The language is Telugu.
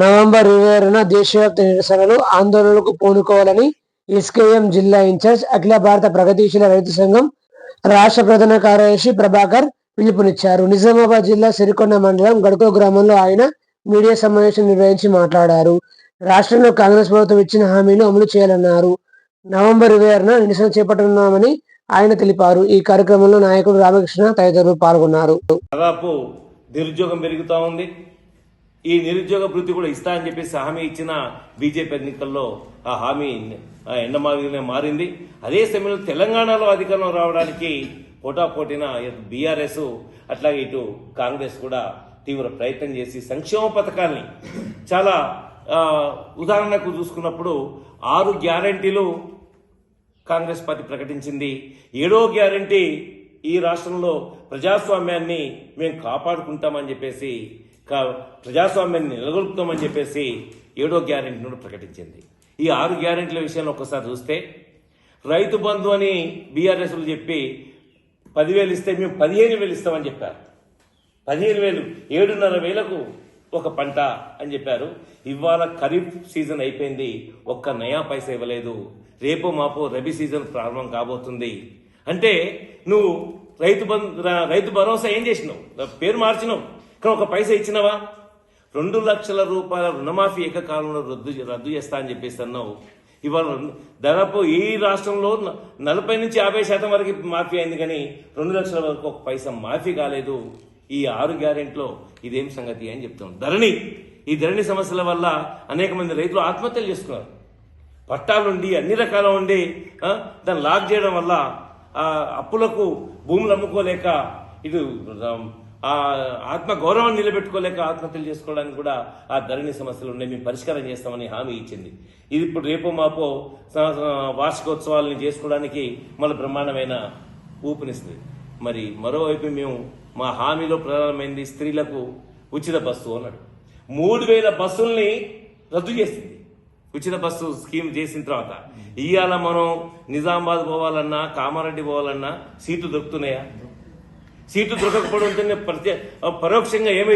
నవంబర్ ఇరవై ఆరున దేశవ్యాప్త నిరసనలు ఆందోళనలకు పూనుకోవాలని ఎస్కేఎం జిల్లా ఇన్ఛార్జ్ అఖిల భారత ప్రగతిశీల రైతు సంఘం రాష్ట్ర ప్రధాన కార్యదర్శి ప్రభాకర్ పిలుపునిచ్చారు. నిజామాబాద్ జిల్లా సిరికొండ మండలం గడుకో గ్రామంలో ఆయన మీడియా సమావేశం నిర్వహించి మాట్లాడారు. రాష్ట్రంలో కాంగ్రెస్ ప్రభుత్వం ఇచ్చిన హామీలు అమలు చేయాలన్నారు. నవంబర్ ఇరవై ఆరున నిరసన చేపట్టనున్నామని ఆయన తెలిపారు. ఈ కార్యక్రమంలో నాయకుడు రామకృష్ణ తదితరులు పాల్గొన్నారు. దాదాపు నిరుద్యోగం పెరుగుతూ ఉంది. ఈ నిరుద్యోగ వృత్తి కూడా ఇస్తా అని చెప్పేసి హామీ ఇచ్చిన బీజేపీ ఎన్నికల్లో ఆ హామీ ఎండమావిగానే మారింది. అదే సమయంలో తెలంగాణలో అధికారం రావడానికి పోటాపోటీన బీఆర్ఎస్ అట్లాగే ఇటు కాంగ్రెస్ కూడా తీవ్ర ప్రయత్నం చేసి సంక్షేమ పథకాల్ని చాలా ఉదాహరణకు చూసుకున్నప్పుడు ఆరు గ్యారంటీలు కాంగ్రెస్ పార్టీ ప్రకటించింది. ఏడో గ్యారంటీ ఈ రాష్ట్రంలో ప్రజాస్వామ్యాన్ని మేము కాపాడుకుంటామని చెప్పేసి ప్రజాస్వామ్యాన్ని నిలగొల్పుతామని చెప్పేసి ఏడో గ్యారంటీని ప్రకటించింది. ఈ ఆరు గ్యారంటీల విషయంలో ఒక్కసారి చూస్తే రైతు బంధు అని బీఆర్ఎస్లు చెప్పి పదివేలు ఇస్తే మేము పదిహేను వేలు ఇస్తామని చెప్పారు. పదిహేను వేలు ఏడున్నర వేలకు ఒక పంట అని చెప్పారు. ఇవాళ ఖరీఫ్ సీజన్ అయిపోయింది. ఒక్క నయా పైసా ఇవ్వలేదు. రేపు మాపో రబీ సీజన్ ప్రారంభం కాబోతుంది. అంటే నువ్వు రైతు బంధు రైతు భరోసా ఏం చేసినావు? పేరు మార్చినావు. కానీ ఒక పైసా ఇచ్చినావా? రెండు లక్షల రూపాయల రుణమాఫీ ఏకకాలంలో రద్దు రద్దు చేస్తా అని చెప్పేసి అన్నావు. ఇవాళ దాదాపు ఈ రాష్ట్రంలో నలభై నుంచి యాభై శాతం వరకు మాఫీ అయింది కానీ రెండు లక్షల వరకు ఒక పైసా మాఫీ కాలేదు. ఈ ఆరు గ్యారెంట్లో ఇదేం సంగతి అని చెప్తాం. ధరణి ఈ ధరణి సమస్యల వల్ల అనేక మంది రైతులు ఆత్మహత్యలు చేసుకున్నారు. పట్టాలుండి అన్ని రకాల ఉండి దాన్ని లాక్ చేయడం వల్ల అప్పులకు భూములు అమ్ముకోలేక ఇటు ఆ ఆత్మ గౌరవాన్ని నిలబెట్టుకోలేక ఆత్మహత్యలు చేసుకోవడానికి కూడా ఆ ధరణి సమస్యలు ఉన్నాయి. మేము పరిష్కారం చేస్తామని హామీ ఇచ్చింది. ఇది ఇప్పుడు రేపు మాపో వార్షికోత్సవాలని చేసుకోవడానికి మళ్ళీ బ్రహ్మాండమైన ఊపునిస్తుంది. మరి మరోవైపు మేము మా హామీలో ప్రధానమైంది స్త్రీలకు ఉచిత బస్సు అన్నాడు. మూడు వేల బస్సుల్ని రద్దు చేసింది. ఉచిత బస్సు స్కీమ్ చేసిన తర్వాత ఇవాళ మనం నిజామాబాద్ పోవాలన్నా కామారెడ్డి పోవాలన్నా సీట్లు దొరుకుతున్నాయా? సీట్లు దొరకకపోవడంతో ప్రత్యే పరోక్షంగా ఏమై